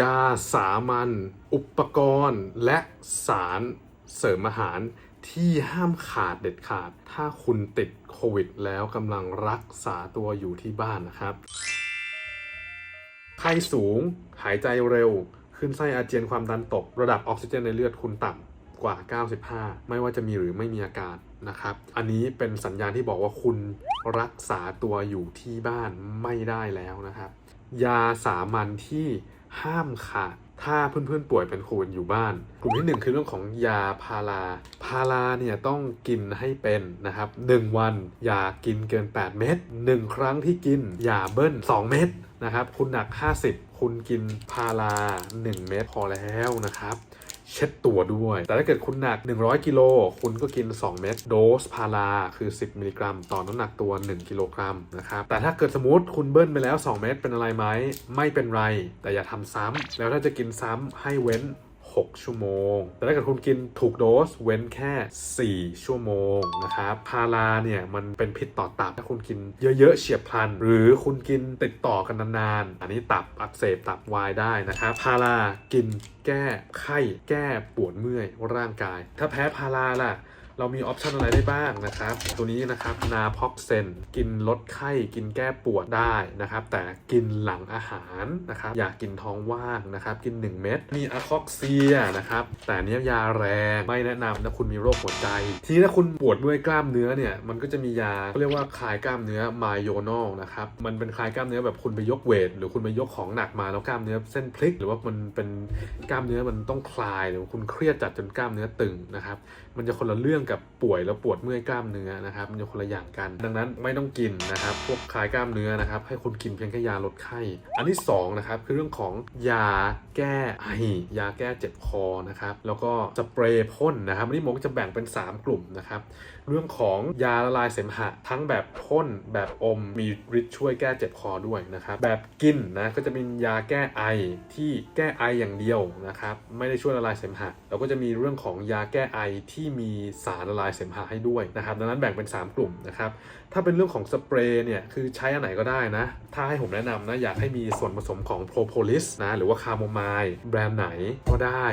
ยาสามัญอุปกรณ์ และสารเสริมอาหารที่ห้ามขาดเด็ดขาด ถ้าคุณติดโควิด แล้วกำลังรักษาตัวอยู่ที่บ้านนะครับ ไข้สูง หายใจเร็ว ขึ้นไส้อาเจียนความดันตก ระดับออกซิเจนในเลือดคุณต่ำกว่า 95 ไม่ว่าจะมีหรือไม่มีอาการนะครับ อันนี้เป็นสัญญาณที่บอกว่าคุณรักษาตัวอยู่ที่บ้านไม่ได้แล้วนะครับ ยาสามัญที่ ห้ามขาดถ้าเพื่อนๆป่วยเป็นโควิดอยู่บ้าน กลุ่มที่ 1 คือเรื่องของยาพาราพาราเนี่ยต้องกินให้เป็นนะครับ 1 วันอย่ากินเกิน 8 เม็ด1ครั้งที่กินอย่าเบิ้ล 2 เม็ดนะครับ คุณหนัก 50 คุณกินพารา 1 เม็ดพอแล้วนะครับ เช็ดตัวด้วย แต่ถ้าเกิดคุณหนัก 100กิโลคุณก็กิน 2 เม็ดโดสพาราคือ 10 มิลลิกรัม ต่อน้ำหนักตัว 1 กิโลกรัมนะครับ แต่ถ้าเกิดสมมติคุณเบิ้ลไปแล้ว 2 เม็ดเป็นอะไรไหมไม่เป็นไร แต่อย่าทำซ้ำแล้วถ้าจะกินซ้ำให้เว้น 6 ชั่วโมง แต่ถ้าเกิดคุณกินถูกโดสเว้นแค่ 4 ชั่วโมงนะครับ พาราเนี่ยมันเป็นพิษต่อตับ ถ้าคุณกินเยอะๆเฉียบพลัน หรือคุณกินติดต่อกันนานๆ อันนี้ตับอักเสบตับวายได้นะครับ พารากินแก้ไข้ แก้ปวดเมื่อยร่างกาย ถ้าแพ้พาราล่ะ เรามีออปชันอะไรได้บ้างนะครับ ตัวนี้นะครับนาพ็อกเซนกินลดไข้กินแก้ปวดได้นะครับ แต่กินหลังอาหารนะครับ อย่ากกินท้องว่างนะครับ กิน 1 เม็ดมีอะคอกเซียนะครับ แต่เนี้ยยาแรงไม่แนะนำถ้าคุณมีโรคหัวใจ ทีนี้ถ้าคุณปวดเมื่อยกล้ามเนื้อเนี่ยมันก็จะมียาเขาเรียกว่าคลายกล้ามเนื้อไมโยนอลนะครับมันเป็นคลายกล้ามเนื้อแบบคุณไปยกเวทหรือคุณไปยกของหนักมาแล้วกล้ามเนื้อเส้นพลิก หรือว่ามันเป็นกล้ามเนื้อมันต้องคลายหรือว่าคุณเครียดจัดจนกล้ามเนื้อตึงนะครับมันจะคนละเรื่องกับป่วยแล้วปวดเมื่อยกล้ามเนื้อนะครับมันจะคนละอย่างกัน ดังนั้นไม่ต้องกินนะครับ พวกคลายกล้ามเนื้อนะครับ ให้คนกินเพียงแค่ยาลดไข้ อันที่สองนะครับคือเรื่องของยาแก้ไอยาแก้เจ็บคอนะครับแล้วก็สเปรย์พ่นนะครับอันนี้หมอกจะแบ่งเป็น 3 กลุ่มนะครับ เรื่องของยาละลายเสมหะ ทั้งแบบพ่นแบบอมมีฤทธิ์ช่วยแก้เจ็บคอด้วยนะครับแบบกินนะก็จะเป็นยาแก้ไอที่แก้ไออย่างเดียวนะครับไม่ได้ช่วยละลายเสมหะแล้วก็จะมีเรื่องของยาแก้ไอที่มีสารละลายเสมหะให้ด้วยนะครับดังนั้นแบ่งเป็น 3 กลุ่มนะครับถ้าเป็นเรื่องของสเปรย์เนี่ยคือใช้อันไหนก็ได้นะ ถ้าให้ผมแนะนำนะอยากให้มีส่วนผสมของโพรโพลิสนะหรือว่าคาโมไมล์แบรนด์ไหนก็ได้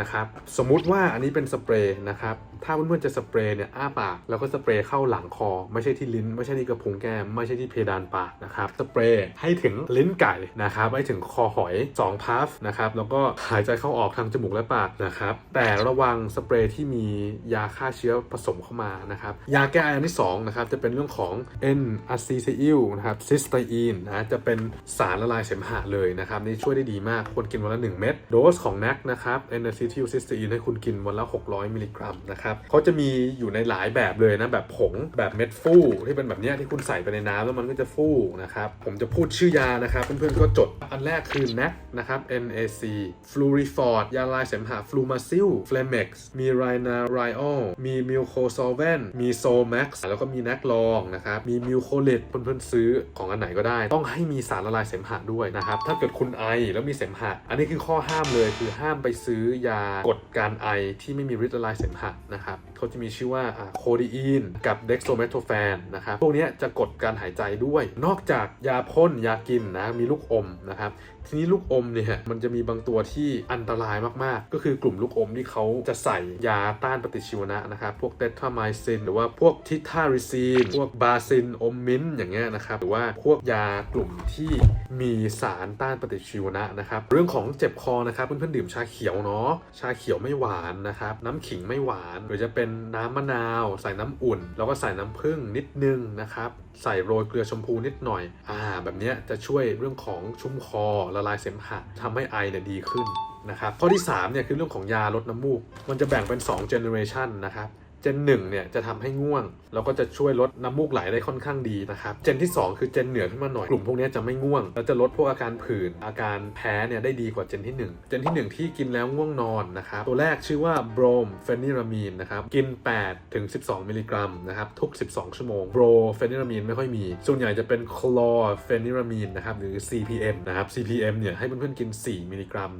นะครับสมมุติว่าอันนี้เป็นสเปรย์นะครับถ้าเพื่อนๆจะสเปรย์เนี่ยอ้าปากแล้วก็สเปรย์เข้าหลังคอ ไม่ใช่ที่ลิ้น ไม่ใช่ที่กระพุ้งแก้มไม่ใช่ที่เพดานปากนะครับสเปรย์ให้ถึงลิ้นไก่นะครับให้ถึงคอหอย2พัฟนะครับแล้วก็หายใจเข้าออกทางจมูกและปากนะครับแต่ระวังสเปรย์ที่มียาฆ่าเชื้อผสมเข้ามานะครับยาแก้ไออันที่2นะครับจะเป็นเรื่องของ N อะซีเซอิลนะครับซิสไตอีนนะจะเป็นสารละลายเสมหะเลยนะครับนี่ช่วยได้ดีมากควรกินวันละ1เม็ดโดสของ NAC นะครับ N อะซีทิลซิสไตอีนให้คุณกินวันละ 600 มิลลิกรัมนะครับเขาจะมีอยู่ในหลายแบบเลยนะ แบบผงแบบเม็ดฟูที่เป็นแบบนี้ที่คุณใส่ไปในน้ำแล้วมันก็จะฟูนะครับ ผมจะพูดชื่อยานะครับ เพื่อนๆก็จดอันแรกคือ NAC นะครับ NAC Flurifort ยาละลายเสมหะ Flumacil Flemex มี Rhinariol มี Mucosolvent มี SoMax แล้วก็มี NAC Long นะครับมี Mucolit เพื่อนๆซื้อของอันไหนก็ได้ ต้องให้มีสารละลายเสมหะด้วยนะครับถ้าเกิดคุณไอแล้วมีเสมหะ อันนี้คือข้อห้ามเลยคือห้ามไปซื้อยากดการไอที่ไม่มีฤทธิ์ละลายเสมหะนะครับเขาจะมีชื่อว่าโคดีอินกับเด็กโซเมโทแฟนนะครับพวกนี้จะกดการหายใจด้วย นอกจากยาพ่นยากินนะมีลูกอมนะครับ ทีนี้ลูกอมเนี่ยมันจะมีบางตัวที่อันตรายมากๆ ก็คือกลุ่มลูกอมที่เขาจะใส่ยาต้านปฏิชีวนะนะครับ พวกเตทราไมซิน หรือว่าพวกทิทาริซีน พวกบาซินอมมินอย่างเงี้ยนะครับ หรือว่าพวกยากลุ่มที่มีสารต้านปฏิชีวนะนะครับ เรื่องของเจ็บคอนะครับ เพื่อนๆดื่มชาเขียวเนาะ ชาเขียวไม่หวานนะครับ น้ำขิงไม่หวาน หรือจะเป็นน้ำมะนาว ใส่น้ำอุ่น แล้วก็ใส่น้ำผึ้งนิดนึงนะครับ ใส่โรยเกลือชมพูนิดหน่อย อ่า แบบเนี้ยจะช่วยเรื่องของชุ่มคอละลายเสมหะทำให้ไอเนี่ยดีขึ้นนะครับข้อที่3เนี่ยคือเรื่องของยาลดน้ำมูก มันจะแบ่งเป็น2 generation นะครับ เจนหนึ่งเนี่ยจะทำให้ง่วง แล้วก็จะช่วยลดน้ำมูกไหลได้ค่อนข้างดีนะครับ เจนที่ 2 คือเจนเหนือขึ้นมาหน่อย กลุ่มพวกนี้จะไม่ง่วง แล้วจะลดพวกอาการผื่น อาการแพ้เนี่ยได้ดีกว่าเจนที่ 1 เจนที่ 1 ที่กินแล้วง่วงนอนนะครับ ตัวแรกชื่อว่าโบรมเฟนิรามีนนะครับ กิน8ถึง12 มิลลิกรัมนะครับ ทุก 12 ชั่วโมง โบรเฟนิรามีนไม่ค่อยมี ส่วนใหญ่จะเป็นคลอเฟนิรามีนนะครับ หรือ CPM นะครับ CPM เนี่ยให้เพื่อนๆกิน 4 มิลลิกรัม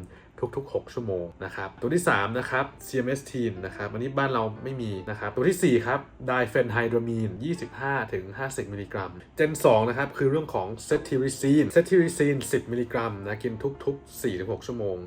ทุกๆ 6 ชั่วโมงนะครับตัวที่3นะครับ CMS t e n นะครับอันนี้บ้านเราไม่มีนะครับตัวทีสี่4 ครับไดเฟนไฮดร a มีน 25ถึง50 มิลลิกรัม เจน 2 นะครับ คือเรื่องของเซทิริซีนเซทิริซีน 10 มิลลิกรัมนะกินทุก ๆ 4-6 ชั่วโมง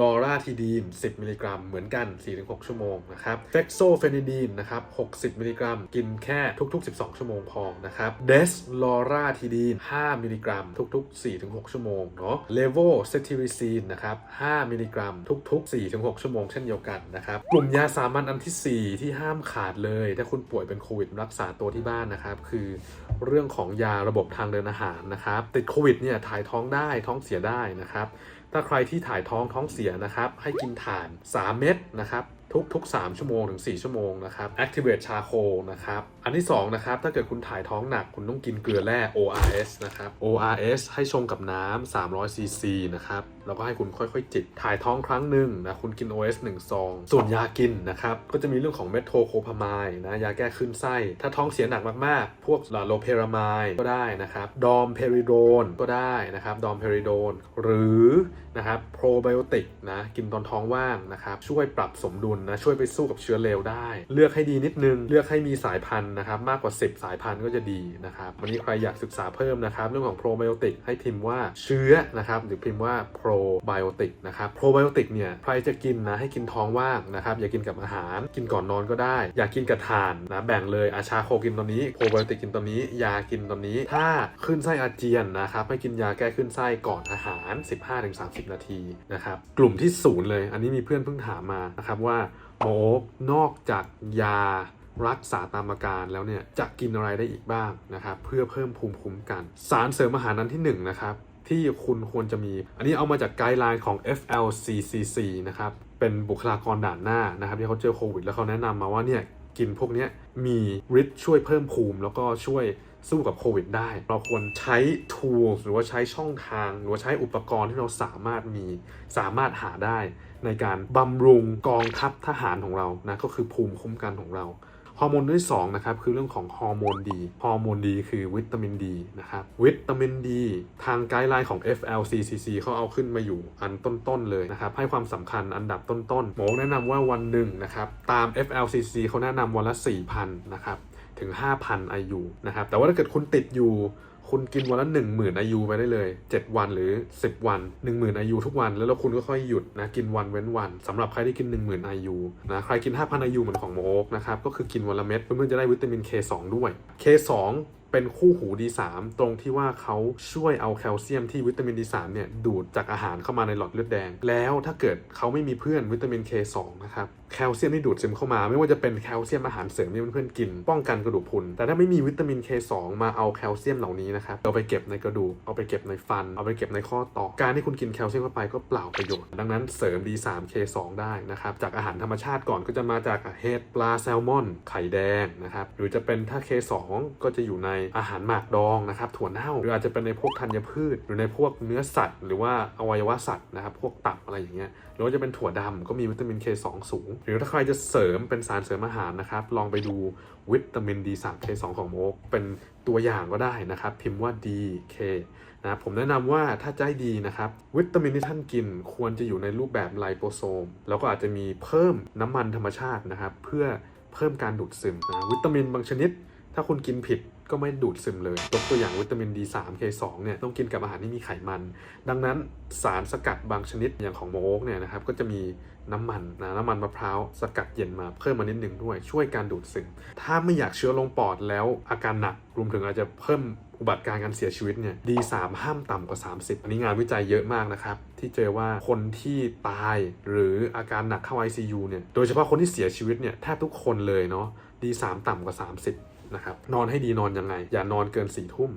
ลอราทีดีน 10 มิลลิกรัม เหมือนกัน 4-6 ชั่วโมงนะครับเฟกโซเฟนิดีนนะครับ 60 มิลลิกรัม กินแค่ทุก ๆ 12 ชั่วโมงพอนะครับ เดสลอราทีดีน 5 มิลลิกรัม ทุก ๆ 4-6 ชั่วโมงเนาะ เลโวเซติริซีนนะครับ 5 มิลลิกรัม ทุก ๆ 4-6 ชั่วโมงเช่นเดียวกันนะครับ กลุ่มยาสามัญอันทีสี่4 ที่ห้ามขาดเลย ถ้าคุณป่วยเป็นโควิดรักษาตัวที่บ้านนะครับ คือเรื่องของยาระบบทางเดินอาหารนะครับ ติดโควิดเนี่ยถ่ายท้องได้ ท้องเสียได้นะครับ ถ้าใครที่ถ่ายท้องท้องเสียนะครับให้กินถ่าน 3 เม็ดนะครับทุกทุก3ชั่วโมงถึง 4 ชั่วโมงนะครับ Activate Charcoal นะครับอันที่2นะครับ ถ้าเกิดคุณถ่ายท้องหนัก คุณต้องกินเกลือแร่ ORS นะครับ ORS ให้ชงกับน้ำ300 cc นะครับ แล้วก็ให้คุณค่อยๆ จิบ ถ่ายท้องครั้งหนึ่งนะ คุณกิน OS 1 ซอง ส่วนยากินนะครับ ก็จะมีเรื่องของเมโทโคพามายนะ ยาแก้คลื่นไส้ ถ้าท้องเสียหนักมากๆ พวกโลเพรามายก็ได้นะครับ ดอมเพริโดนก็ได้นะครับ ดอมเพริโดน หรือนะครับโปรไบโอติกนะ กินตอนท้องว่างนะครับ ช่วยปรับสมดุลนะ ช่วยไปสู้กับเชื้อเลวได้ เลือกให้ดีนิดนึง เลือกให้มีสายพันธุนะครับมากกว่า 10 สายพันธุ์ก็จะดีนะครับวันนี้ใครอยากศึกษาเพิ่มนะครับเรื่องของโปรไบโอติกให้พิมพ์ว่าเชื้อนะครับหรือพิมพ์ว่าโปรไบโอติกนะครับโปรไบโอติกเนี่ยใครจะกินนะให้กินท้องว่างนะครับอย่ากินกับอาหาร กินก่อนนอนก็ได้ อยากกินกับทานนะแบ่งเลยอาชาโคกินตอนนี้โปรไบโอติกกินตอนนี้ ยากินตอนนี้ ถ้าขึ้นไส้อาเจียนนะครับให้กินยาแก้ขึ้นไส้ก่อนอาหาร 15-30 นาทีนะครับกลุ่มที่ศูนย์เลย อันนี้มีเพื่อนเพิ่งถามมานะครับว่าหมออ๊คนอกจากยา รักษาตามอาการแล้วเนี่ยจะกินอะไรได้อีกบ้างนะครับเพื่อเพิ่มภูมิคุ้มกัน สารเสริมอาหารนั้นที่1นนะครับที่คุณควรจะมี อันนี้เอามาจากไกด์ไลน์ของ FLCCC นะครับเป็นบุคลากรด่านหน้านะครับที่เขาเจอโควิด แล้วเขาแนะนำมาว่าเนี่ยกินพวกนี้มีฤทธิ์ช่วยเพิ่มภูมิ แล้วก็ช่วยสู้กับโควิดได้ เราควรใช้ tools หรือว่าใช้ช่องทาง หรือว่าใช้อุปกรณ์ที่เราสามารถมี สามารถหาได้ในการบำรุงกองทัพทหารของเรานะก็คือภูมิคุ้มกันของเรา ฮอร์โมนที่2นะครับคือเรื่องของฮอร์โมนดีฮอร์โมนดีคือวิตามินดีนะครับวิตามินดีทางไกด์ไลน์ของ FLCCC เขาเอาขึ้นมาอยู่อันต้นๆเลยนะครับให้ความสำคัญอันดับต้นๆหมอแนะนำว่าวันหนึ่งนะครับตาม FLCCC เขาแนะนำวันละ4,000นะครับถึง 5,000 IU นะครับแต่ว่าถ้าเกิดคุณติดอยู่ คุณกินวันละหนึ่งหมื่นอายุไปได้เลย 7 วันหรือ 10 วัน 10,000 IU ทุกวัน แล้วคุณก็ค่อยหยุดนะกินวันเว้นวันสำหรับใครที่กิน 10,000 IU นะใครกิน 5,000 IU เหมือนของโมอกนะครับก็คือกินวันละเม็ดเพื่อนๆจะได้วิตามิน K2 ด้วย K2 เป็นคู่หู D3 ตรงที่ว่าเขาช่วยเอาแคลเซียมที่วิตามิน D3 เนี่ยดูดจากอาหารเข้ามาในหลอดเลือดแดง แล้วถ้าเกิดเขาไม่มีเพื่อนวิตามิน K2 นะครับแคลเซียมที่ดูดซึมเข้ามา ไม่ว่าจะเป็นแคลเซียมอาหารเสริมที่เพื่อนๆกิน ป้องกันกระดูกพรุน แต่ถ้าไม่มีวิตามิน K2 มาเอาแคลเซียมเหล่านี้นะครับเอาไปเก็บในกระดูกเอาไปเก็บในฟัน เอาไปเก็บในข้อต่อการที่คุณกินแคลเซียมเข้าไปก็เปล่าประโยชน์ดังนั้นเสริม D3 K2 ได้นะครับจากอาหารธรรมชาติก่อนก็จะมาจากเห็ดปลาแซลมอน ไข่แดงนะครับหรือจะเป็นถ้า K2 ก็จะอยู่ในอาหารหมากดองนะครับถั่วเน่าหรืออาจจะเป็นในพวกธัญพืช หรือในพวกเนื้อสัตว์ หรือว่าอวัยวะสัตว์นะครับพวกตับอะไรอย่างเงี้ยหรือว่าจะเป็นถั่วดำก็มีวิตามิน K2 สูง หรือถ้าใครจะเสริมเป็นสารเสริมอาหารนะครับลองไปดูวิตามิน D3 K2 ของโมกเป็นตัวอย่างก็ได้นะครับพิมพ์ว่า DK นะครับผมแนะนำว่าถ้าจะให้ดีนะครับวิตามินที่ท่านกินควรจะอยู่ในรูปแบบไลโปโซม แล้วก็อาจจะมีเพิ่มน้ำมันธรรมชาตินะครับเพื่อเพิ่มการดูดซึมนะวิตามินบางชนิด ถ้าคุณกินผิด ก็ไม่ดูดซึมเลยยกตัวอย่างวิตามิน D3 K2 เนี่ยต้องกินกับอาหารที่มีไขมัน ดังนั้นสารสกัดบางชนิดอย่างของโมกเนี่ยนะครับก็จะมีน้ำมันนะน้ำมันมะพร้าวสกัดเย็นมาเพิ่มมานิดหนึ่งด้วย ช่วยการดูดซึม ถ้าไม่อยากเชื้อลงปอดแล้วอาการหนักรวมถึงอาจจะเพิ่มอุบัติการณ์การเสียชีวิตเนี่ย D3 ห้ามต่ำกว่า 30 อันนี้งานวิจัยเยอะมากนะครับ ที่เจอว่าคนที่ตายหรืออาการหนักเข้า ICU เนี่ยโดยเฉพาะคนที่เสียชีวิตเนี่ยแทบทุกคนเลยเนาะ D3 ต่ำกว่า 30 นะครับนอนให้ดีนอนยังไง อย่านอนเกิน4ี่ทุ่ม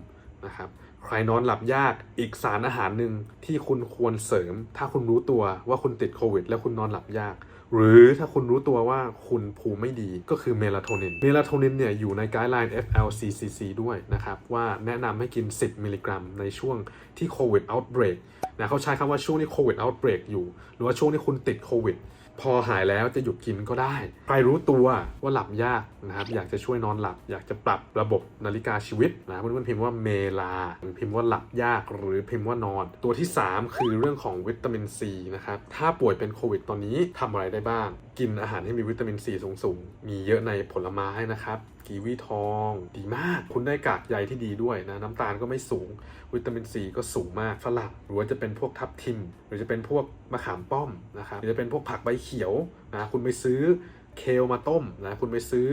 นะครับใครนอนหลับยากอีกสารอาหารหนึ่งที่คุณควรเสริม ถ้าคุณรู้ตัวว่าคุณติดโควิด แล้วคุณนอนหลับยาก หรือถ้าคุณรู้ตัวว่าคุณภูมิไม่ดีก็คือเมลาโทนินเมลาโทนินเนี่ยอยู่ในไกด์ไลน์ FLCCC ด้วยนะครับ ว่าแนะนำให้กิน 10 มิลลิกรัม ในช่วงที่โควิด outbreak นะเขาใช้คำว่าช่วงที่โควิด outbreak อยู่ หรือว่าช่วงที่คุณติดโควิด พอหายแล้วจะหยุดกินก็ได้ ใครรู้ตัวว่าหลับยากนะครับ อยากจะช่วยนอนหลับ อยากจะปรับระบบนาฬิกาชีวิตนะเพื่อนๆพิมพ์ว่าเมลาหรือพิมพ์ว่าหลับยากหรือพิมพ์ว่านอน ตัวที่ 3 คือเรื่องของวิตามินซีนะครับ ถ้าป่วยเป็นโควิดตอนนี้ทำอะไรได้บ้าง กินอาหารให้มีวิตามินซีสูงๆ มีเยอะในผลไม้นะครับ กีวีทอง ดีมาก คุณได้กากใยที่ดีด้วยนะ น้ำตาลก็ไม่สูง วิตามินซีก็สูงมากฝรั่งหรือว่าจะเป็นพวกทับทิม หรือจะเป็นพวกมะขามป้อมนะครับหรือจะเป็นพวกผักใบเขียวนะคุณไปซื้อเคลมาต้มนะคุณไปซื้อ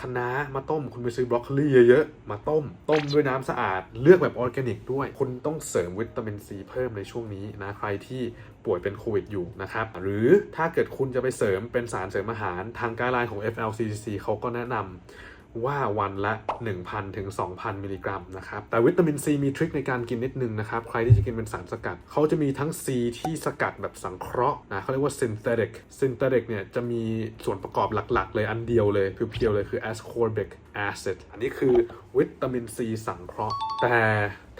คะน้ามาต้ม คุณไปซื้อบรอกโคลีเยอะๆมาต้ม ต้มด้วยน้ำสะอาดเลือกแบบออร์แกนิกด้วย คุณต้องเสริมวิตามินซีเพิ่มในช่วงนี้นะใครที่ป่วยเป็นโควิดอยู่นะครับ หรือถ้าเกิดคุณจะไปเสริมเป็นสารเสริมอาหารทางไกด์ไลน์ของ FLCCC เขาก็แนะนำ ว่าวันละ 1,000 ถึง 2,000 มิลลิกรัมนะครับ แต่วิตามินซีมีทริคในการกินนิดนึงนะครับ ใครที่จะกินเป็นสารสกัด เขาจะมีทั้ง C ที่สกัดแบบสังเคราะห์นะเขาเรียกว่า synthetic synthetic เนี่ยจะมีส่วนประกอบหลักๆ เลยอันเดียวเลยเพียวๆเลยคือ ascorbic acid อันนี้คือวิตามินซีสังเคราะห์ แต่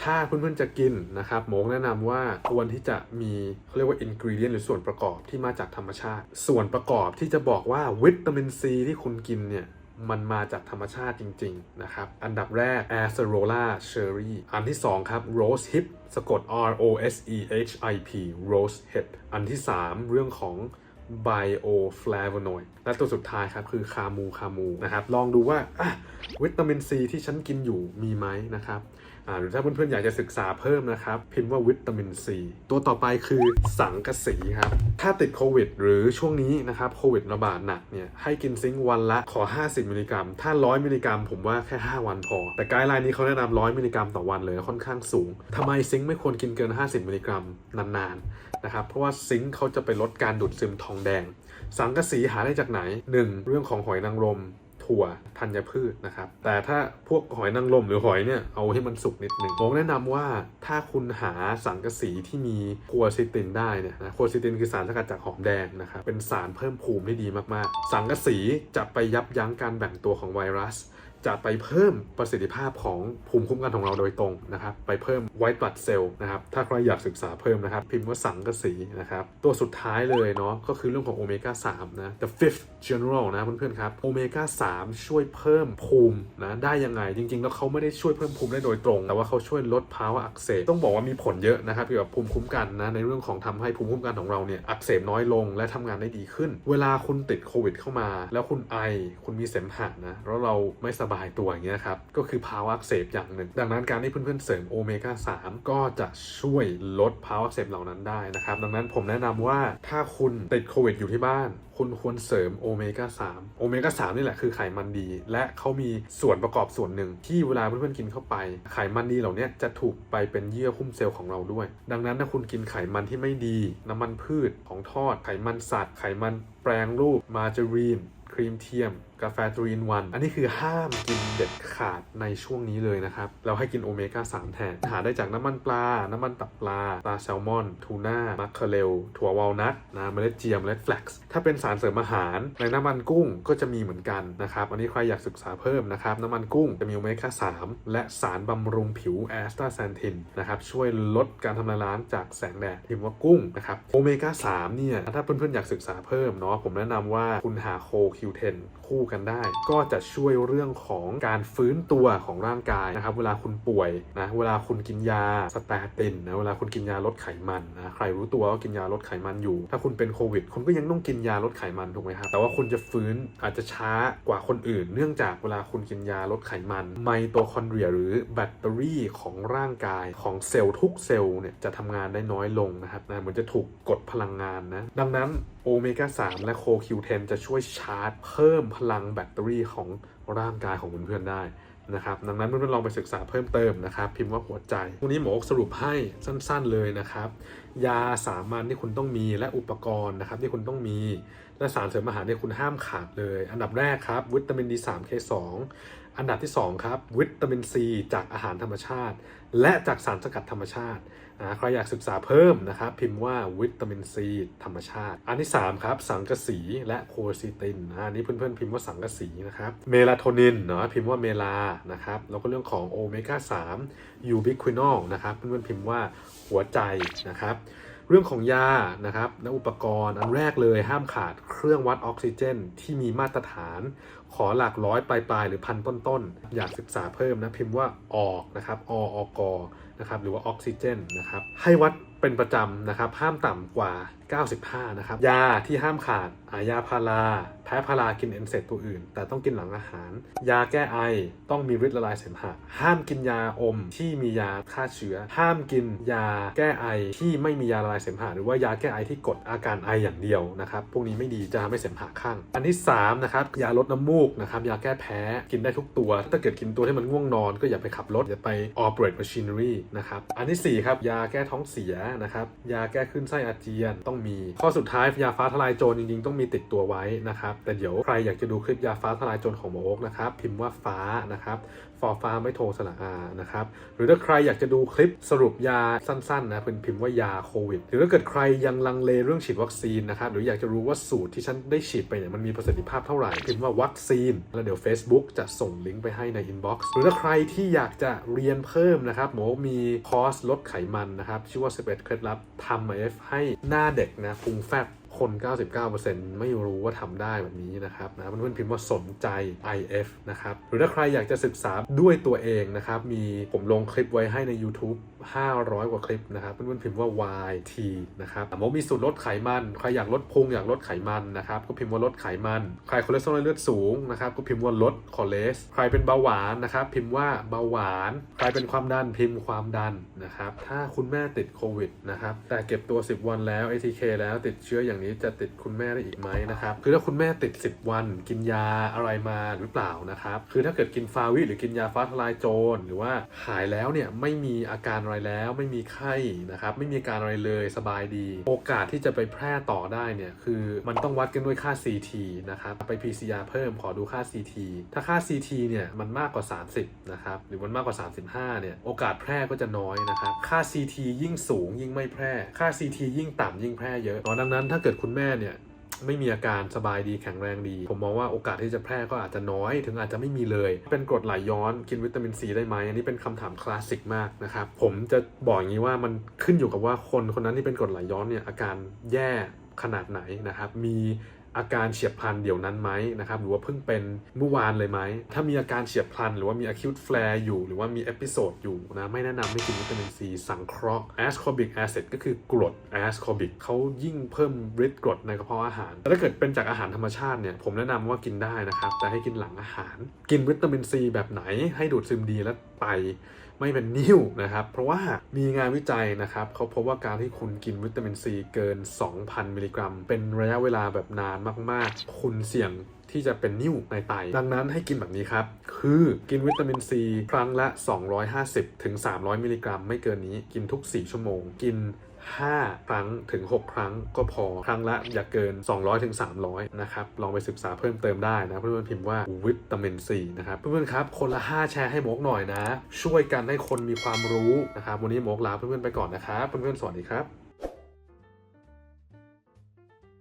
ถ้าเพื่อนๆจะกินนะครับหมงแนะนำว่าควรที่จะมีเขาเรียกว่า ingredient หรือส่วนประกอบที่มาจากธรรมชาติ ส่วนประกอบที่จะบอกว่าวิตามินซีที่คุณกินเนี่ย มันมาจากธรรมชาติจริง ๆ นะครับ อันดับแรก a c e r o l a cherry อันที่ 2 ครับ rose hip สะกด R O S E H I P rose hip อันที่ 3 เรื่องของ bioflavonoid และตัวสุดท้ายครับ คือคามูคามูนะครับ ลองดูว่าวิตามินซีที่ฉันกินอยู่มีไหมนะครับ หรือถ้าเพื่อนๆอยากจะศึกษาเพิ่มนะครับ พิมพ์ว่าวิตามินซีตัวต่อไปคือสังกะสีครับ ถ้าติดโควิด หรือช่วงนี้นะครับโควิดระบาดหนักเนี่ยให้กินซิงค์วันละขอ 50 มิลลิกรัม ถ้า 100 มิลลิกรัม ผมว่าแค่ 5 วันพอ แต่ไกด์ไลน์นี้เขาแนะนำ100 มิลลิกรัมต่อวันเลยค่อนข้างสูงทำไมซิงค์ไม่ควรกินเกิน 50 มิลลิกรัมนานๆนะครับเพราะว่าซิงค์เขาจะไปลดการดูดซึมทองแดง สังกะสีหาได้จากไหน 1. เรื่องของหอยนางรม ถั่วธัญพืชนะครับ แต่ถ้าพวกหอยนางรมหรือหอยเนี่ยเอาให้มันสุกนิดหนึ่งผมแนะนำว่าถ้าคุณหาสังกะสีที่มีควอซิตินได้เนี่ยนะควอซิตินคือสารสกัดจากหอมแดงนะครับเป็นสารเพิ่มภูมิที่ดีมากๆ สังกะสีจะไปยับยั้งการแบ่งตัวของไวรัส จะไปเพิ่มประสิทธิภาพของภูมิคุ้มกันของเราโดยตรงนะครับ ไปเพิ่มไวท์บลัดเซลล์นะครับ ถ้าใครอยากศึกษาเพิ่มนะครับ พิมพ์ว่าสังกะสีนะครับ ตัวสุดท้ายเลยเนาะก็คือเรื่องของโอเมก้า3นะ the fifth general นะเพื่อนๆครับโอเมก้า3ช่วยเพิ่มภูมินะได้ยังไง จริง ๆ แล้วเขาไม่ได้ช่วยเพิ่มภูมิได้โดยตรง แต่ว่าเขาช่วยลดภาวะอักเสบต้องบอกว่ามีผลเยอะนะครับเกี่ยวกับภูมิคุ้มกันนะในเรื่องของทำให้ภูมิคุ้มกันของเราเนี่ยอักเสบน้อยลงและทำงานได้ดีขึ้น เวลาคุณติดโควิดเข้ามา แล้วคุณไอคุณมีเสมหะนะแล้วเราไม่สบายตัวอย่างเงี้ยครับ ก็คือภาวะอักเสบอย่างหนึ่ง ดังนั้นการที่เพื่อนๆเสริมโอเมก้า3ก็จะช่วยลดภาวะอักเสบเหล่านั้นได้นะครับ ดังนั้นผมแนะนำว่าถ้าคุณติดโควิดอยู่ที่บ้าน คุณควรเสริมโอเมก้า3โอเมก้า3นี่แหละคือไขมันดี และเขามีส่วนประกอบส่วนหนึ่ง ที่เวลาเพื่อนๆกินเข้าไป ไขมันดีเหล่านี้จะถูกไปเป็นเยื่อหุ้มเซลล์ของเราด้วย ดังนั้นถ้าคุณกินไขมันที่ไม่ดี น้ำมันพืชของทอด ไขมันสัตว์ ไขมันแปรรูปมาจารีน ครีมเทียมกาแฟทรีนวันอันนี้คือห้ามกินเด็ดขาดในช่วงนี้เลยนะครับ เราให้กินโอเมก้า 3 แทน หาได้จากน้ำมันปลา น้ำมันตับปลา ปลาแซลมอน ทูน่า มัคเคเรล ถั่ววอลนัทนะเมล็ดเจียมเมล็ดแฟลกซ์ ถ้าเป็นสารเสริมอาหาร ในน้ำมันกุ้งก็จะมีเหมือนกันนะครับ อันนี้ใครอยากศึกษาเพิ่มนะครับ น้ำมันกุ้งจะมีโอเมก้า 3 และสารบำรุงผิวแอสตาแซนทินนะครับ ช่วยลดการทำลายล้างจากแสงแดดพิมพ์ว่ากุ้งนะครับ โอเมก้า 3 เนี่ย ถ้าเพื่อนๆอยากศึกษาเพิ่มเนาะ ผมแนะนำว่าคุณหาโคคิวเทนคู่กันได้ ก็จะช่วยเรื่องของการฟื้นตัวของร่างกายนะครับ เวลาคุณป่วยนะเวลาคุณกินยาสเตตินนะเวลาคุณกินยาลดไขมันนะใครรู้ตัวว่ากินยาลดไขมันอยู่ ถ้าคุณเป็นโควิด คุณก็ยังต้องกินยาลดไขมันถูกไหมครับแต่ว่าคุณจะฟื้นอาจจะช้ากว่าคนอื่น เนื่องจากเวลาคุณกินยาลดไขมันไมโตคอนเดรียหรือแบตเตอรี่ของร่างกายของเซลล์ทุกเซลล์เนี่ยจะทำงานได้น้อยลงนะครับนะเหมือนจะถูกกดพลังงานนะดังนั้นโอเมก้า3และโคคิวเทนจะช่วยชาร์จเพิ่มพลังังแบตเตอรี่ของร่างกายของเพื่อนๆได้นะครับดังนั้นเพื่อนๆลองไปศึกษาเพิ่มเติมนะครับ พิมพ์ว่าหัวใจวันนี้หมอสรุปให้สั้นๆเลยนะครับ ยาสามัญที่คุณต้องมีและอุปกรณ์นะครับที่คุณต้องมี และสารเสริมอาหารที่คุณห้ามขาดเลย อันดับแรกครับ วิตามิน D3 K2 อันดับที่ 2 ครับ วิตามินซีจากอาหารธรรมชาติ และจากสารสกัดธรรมชาติ อ่าใครอยากศึกษาเพิ่มนะครับ พิมพ์ว่าวิตามินซีธรรมชาติ อันที่ 3 ครับ สังกะสีและโคซิตินอันนี้เพื่อนๆ พิมพ์ว่าสังกะสีนะครับ เมลาโทนินเนาะพิมพ์ว่าเมลานะครับ แล้วก็เรื่องของโอเมก้า3ยูบิควินอลนะครับ เพื่อนๆ พิมพ์ว่าหัวใจนะครับเรื่องของยานะครับและอุปกรณ์อันแรกเลยห้ามขาดเครื่องวัดออกซิเจน ที่มีมาตรฐาน ขอหลักร้อยปลายๆหรือพันต้นๆอยากศึกษาเพิ่มนะพิมพ์ว่าออกนะครับออกนะครับหรือว่าออกซิเจนนะครับให้วัดเป็นประจำนะครับห้ามต่ำกว่า 95 นะครับ ยาที่ห้ามขาดอายาพาราแพ้พารากินเอนเซตตัวอื่น แต่ต้องกินหลังอาหาร ยาแก้ไอต้องมีฤทธิ์ละลายเสมหะ ห้ามกินยาอมที่มียาฆ่าเชื้อ ห้ามกินยาแก้ไอที่ไม่มียาละลายเสมหะ หรือว่ายาแก้ไอที่กดอาการไออย่างเดียวนะครับ พวกนี้ไม่ดีจะทำให้เสมหะข้าง อันที่3นะครับยาลดน้ำมูกนะครับยาแก้แพ้กินได้ทุกตัว ถ้าเกิดกินตัวที่มันง่วงนอน ก็อย่าไปขับรถอย่าไป operate machinery นะครับ อันทีสี่ 4 ครับ ยาแก้ท้องเสียนะครับ ยาแก้ขึ้นไส้อาเจียนต้องมี ข้อสุดท้ายยาฟ้าทลายโจรจริงๆ ต้องมีติดตัวไว้นะครับ แต่เดี๋ยวใครอยากจะดูคลิปยาฟ้าทลายโจรของหมอโอ๊กนะครับ พิมพ์ว่าฟ้านะครับ อฟ้าไม่โทรสระอานะครับ หรือถ้าใครอยากจะดูคลิปสรุปยาสั้นๆนะเป็นพิมพ์ว่ายาโควิด หรือถ้าเกิดใครยังลังเลเรื่องฉีดวัคซีนนะครับ หรืออยากจะรู้ว่าสูตรที่ฉันได้ฉีดไปเนี่ยมันมีประสิทธิภาพเท่าไหร่ พิมพ์ว่าวัคซีน แล้วเดี๋ยว Facebook จะส่งลิงก์ไปให้ใน inbox หรือถ้าใครที่อยากจะเรียนเพิ่มนะครับหมอมีคอร์สลดไขมันนะครับ ชื่อว่า 11เคล็ดลับทำ IF ให้หน้าเด็กนะพุงแฟบ คน 99%ไม่รู้ว่าทำได้แบบนี้นะครับนะเพื่อนๆพิมพ์ว่าสนใจ IF นะครับ หรือถ้าใครอยากจะศึกษาด้วยตัวเองนะครับ มีผมลงคลิปไว้ให้ใน YouTube 500 กว่าคลิปนะครับเพื่อนๆพิมพ์ว่า YT นะครับผมมีสูตรลดไขมัน ใครอยากลดพุงอยากลดไขมันนะครับก็พิมพ์ว่าลดไขมัน ใครคอเลสเตอรอลในเลือดสูงนะครับก็พิมพ์ว่าลดคอเลส ใครเป็นเบาหวานนะครับพิมพ์ว่าเบาหวาน ใครเป็นความดันพิมพ์ความดันนะครับถ้าคุณแม่ติดโควิดนะครับแต่เก็บตัว 10 วันแล้ว ATK แล้วติดเชื้ออย่างนี้จะติดคุณแม่ได้อีกไหมนะครับคือถ้าคุณแม่ติด 10 วัน กินยาอะไรมาหรือเปล่านะครับคือถ้าเกิดกินฟาวิหรือกินยาฟ้าทลายโจรหรือว่าหายแล้วเนี่ยไม่มีอาการอะไรแล้ว ไม่มีไข้นะครับไม่มีการอะไรเลยสบายดี โอกาสที่จะไปแพร่ต่อได้เนี่ยคือมันต้องวัดกันด้วยค่า CT นะครับไป PCR เพิ่มขอดูค่า CT ถ้าค่า CT เนี่ยมันมากกว่า 30นะครับหรือมันมากกว่า 35เนี่ยโอกาสแพร่ก็จะน้อยนะครับค่า CT ยิ่งสูงยิ่งไม่แพร่ค่า CT ยิ่งต่ำยิ่งแพร่เยอะดังนั้นถ้าเกิดคุณแม่เนี่ย ไม่มีอาการสบายดีแข็งแรงดี ผมมองว่าโอกาสที่จะแพร่ก็อาจจะน้อย ถึงอาจจะไม่มีเลย เป็นกรดไหลย้อนกินวิตามินซีได้ไหมอันนี้เป็นคำถามคลาสสิกมากนะครับผมจะบอกอย่างนี้ว่ามันขึ้นอยู่กับว่าคนคนนั้นที่เป็นกรดไหลย้อนเนี่ยอาการแย่ขนาดไหนนะครับมี อาการเฉียบพลันเดี๋ยวนั้นไหมนะครับหรือว่าเพิ่งเป็นเมื่อวานเลยไหมถ้ามีอาการเฉียบพลัน หรือว่ามี acute flare อยู่ หรือว่ามี episode อยู่นะไม่แนะนำให้กินวิตามินซีสังเคราะห์ ascorbic acid ก็คือกรด ascorbic เขายิ่งเพิ่มฤทธิ์กรดในกระเพาะอาหารแต่ถ้าเกิดเป็นจากอาหารธรรมชาติเนี่ยผมแนะนำว่ากินได้นะครับแต่ให้กินหลังอาหาร กินวิตามินซีแบบไหนให้ดูดซึมดีและไต ไม่เป็นนิ่วนะครับ เพราะว่ามีงานวิจัยนะครับเขาพบว่าการที่คุณกินวิตามินซีเกิน 2,000 มิลลิกรัม เป็นระยะเวลาแบบนานมาก ๆ คุณเสี่ยงที่จะเป็นนิ่วในไต ดังนั้นให้กินแบบนี้ครับ คือกินวิตามินซีครั้งละ 250ถึง300 มิลลิกรัม ไม่เกินนี้ กินทุก 4 ชั่วโมง กิน 5 ครั้งถึง 6 ครั้งก็พอ ครั้งละอย่าเกิน 200ถึง300 นะครับ ลองไปศึกษาเพิ่มเติมได้นะ เพื่อนๆพิมพ์ว่าวิตามินซีนะครับ เพื่อนๆครับ คนละ 5 แชร์ให้โมกหน่อยนะ ช่วยกันให้คนมีความรู้นะครับ วันนี้โมกลาเพื่อนๆไปก่อนนะครับ เพื่อนๆสวัสดีครับ